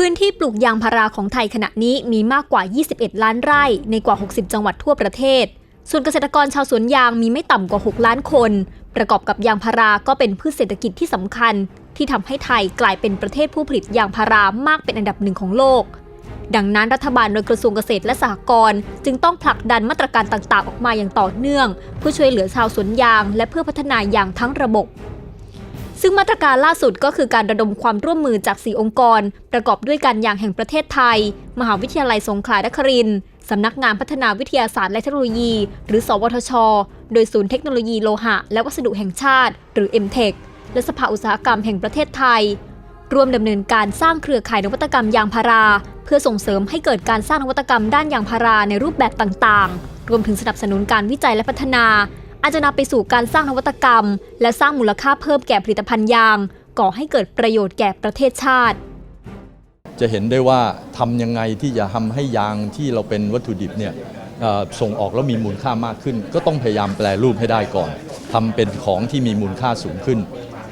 พื้นที่ปลูกยางพาราของไทยขณะนี้มีมากกว่า 21 ล้านไร่ในกว่า 60 จังหวัดทั่วประเทศ ส่วนเกษตรกรชาวสวนยางมีไม่ต่ำกว่า 6 ล้านคน ประกอบกับยางพาราก็เป็นพืชเศรษฐกิจที่สำคัญ ที่ทำให้ไทยกลายเป็นประเทศผู้ผลิตยางพารามากเป็นอันดับหนึ่งของโลก ดังนั้นรัฐบาลโดยกระทรวงเกษตรและสหกรณ์จึงต้องผลักดันมาตรการต่างๆ ออกมาอย่างต่อเนื่อง เพื่อช่วยเหลือชาวสวนยาง และเพื่อพัฒนายางทั้งระบบ ซึ่งมาตรการล่าสุดก็คือการระดมความร่วมมือจาก 4 องค์กร ประกอบด้วยการยางแห่งประเทศไทย มหาวิทยาลัยสงขลานครินทร์สำนักงานพัฒนาวิทยาศาสตร์และเทคโนโลยี หรือ สวทช โดยศูนย์เทคโนโลยีโลหะ และวัสดุแห่งชาติ หรือ MTech และสภาอุตสาหกรรมแห่งประเทศไทย ร่วมดำเนินการสร้างเครือข่ายนวัตกรรมยางพารา เพื่อส่งเสริมให้เกิดการสร้างนวัตกรรมด้านยางพาราในรูปแบบต่างๆ รวมถึงสนับสนุนการวิจัยและพัฒนา อาจจะนำไปสู่การสร้างนวัตกรรม และสร้างมูลค่าเพิ่มแก่ผลิตภัณฑ์ยาง ก่อให้เกิดประโยชน์แก่ประเทศชาติ จะเห็นได้ว่าทำยังไงที่จะทำให้ยางที่เราเป็นวัตถุดิบเนี่ยส่งออกแล้วมีมูลค่ามากขึ้น ก็ต้องพยายามแปลรูปให้ได้ก่อนทำเป็นของที่มีมูลค่าสูงขึ้น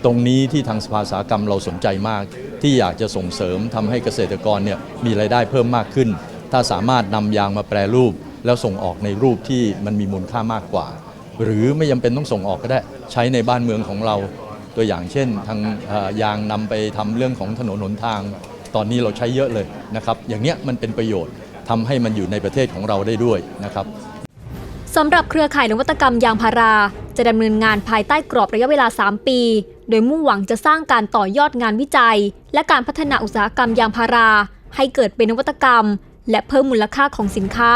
ตรงนี้ที่ทางสภาสากรรมเราสนใจมาก ที่อยากจะส่งเสริมทำให้เกษตรกรเนี่ยมีรายได้เพิ่มมากขึ้น ถ้าสามารถนำยางมาแปรรูป แล้วส่งออกในรูปที่มันมีมูลค่ามากกว่า หรือไม่จำเป็นต้องส่งออกก็ได้ ใช้ในบ้านเมืองของเรา ตัวอย่างเช่น ทางยางนำไปทำเรื่องของถนนหนทาง ตอนนี้เราใช้เยอะเลยนะครับ อย่างเนี้ยมันเป็นประโยชน์ทำให้มันอยู่ในประเทศของเราได้ด้วยนะครับสำหรับเครือข่ายนวัตกรรมยางพารา จะดำเนินงานภายใต้กรอบระยะเวลา 3 ปี โดยมุ่งหวังจะสร้างการต่อยอดงานวิจัย และการพัฒนาอุตสาหกรรมยางพารา ให้เกิดเป็นนวัตกรรม และเพิ่มมูลค่าของสินค้า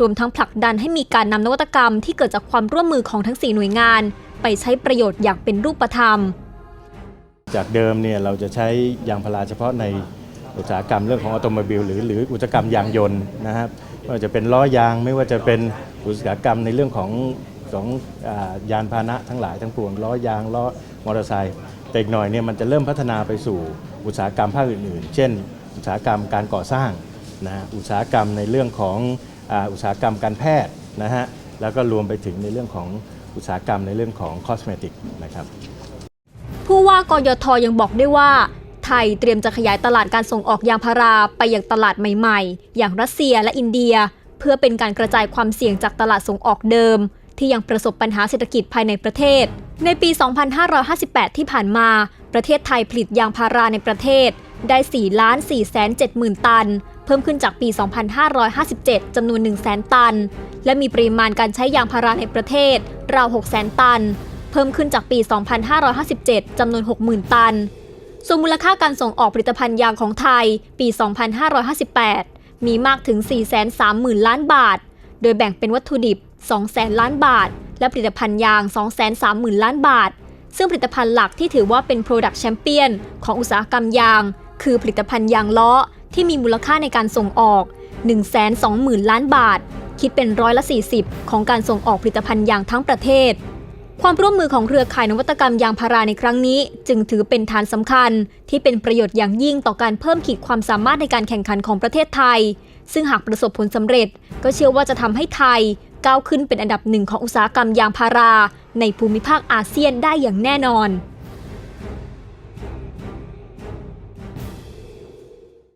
รวมทั้งผลักดันให้มีการนำนวัตกรรมที่เกิดจากความร่วมมือของทั้ง 4 หน่วยงาน ไปใช้ประโยชน์อย่างเป็นรูปธรรม จากเดิมเนี่ยเราจะใช้ยางพาราเฉพาะในอุตสาหกรรมเรื่องของออโตโมบิลหรือหรืออุตสาหกรรมยางยนต์นะครับไม่ว่าจะเป็นล้อยางไม่ว่าจะเป็นอุตสาหกรรมในเรื่องของของอยานพาหนะทั้งหลายทั้งปวงล้อยางล้อมอเตอร์ไซค์แต่อีกหน่อยเนี่ยมันจะเริ่มพัฒนาไปสู่อุตสาหกรรมภาคอื่นๆ เช่น อุตสาหกรรมการก่อสร้างนะอุตสาหกรรมในเรื่องของ อุตสาหกรรมการแพทย์นะฮะแล้วก็รวมไปถึงในเรื่องของอุตสาหกรรมในเรื่องของคอสเมติกนะครับผู้ว่ากยทยังบอกได้ว่า ไทยเตรียมจะขยายตลาดการส่งออกยางพาราไปยังตลาดใหม่ๆ อย่างรัสเซียและอินเดีย เพื่อเป็นการกระจายความเสี่ยงจากตลาดส่งออกเดิม ที่ยังประสบปัญหาเศรษฐกิจภายในประเทศ ในปี 2558 ที่ผ่านมา ประเทศไทยผลิตยางพาราในประเทศได้4ล้าน4แสน7หมื่นตัน พิ่มขึ้นจากปี 2557 จำนวน 1 0 0 0 0 0 ตัน และมีปริมาณการใช้ยางพาราในประเทศ ราว 6 0 0 0 0 0 ตัน เพิ่มขึ้นจากปี 2557 จำนวน 60,000 ตัน ส่วนมูลค่าการส่งออกผลิตภัณฑ์ยางของไทย ปี 2558 มีมากถึง 430,000 ล้านบาท โดยแบ่งเป็นวัตถุดิบ 200,000 ล้านบาท และผลิตภัณฑ์ยาง 230,000 ล้านบาท ซึ่งผลิตภัณฑ์หลักที่ถือว่าเป็น Product Champion ของอุตสาหกรรมยาง คือผลิตภัณฑ์ยางล้อ ที่มีมูลค่าในการส่งออก 120,000 ล้านบาท คิดเป็นร้อยละ 40 ของการส่งออกผลิตภัณฑ์ยางทั้งประเทศ ความร่วมมือของเครือข่ายนวัตกรรมยางพาราในครั้งนี้ จึงถือเป็นฐานสำคัญ ที่เป็นประโยชน์อย่างยิ่งต่อการเพิ่มขีดความสามารถในการแข่งขันของประเทศไทย ซึ่งหากประสบผลสำเร็จ ก็เชื่อว่าจะทำให้ไทยก้าวขึ้นเป็นอันดับหนึ่งของอุตสาหกรรมยางพารา ในภูมิภาคอาเซียนได้อย่างแน่นอน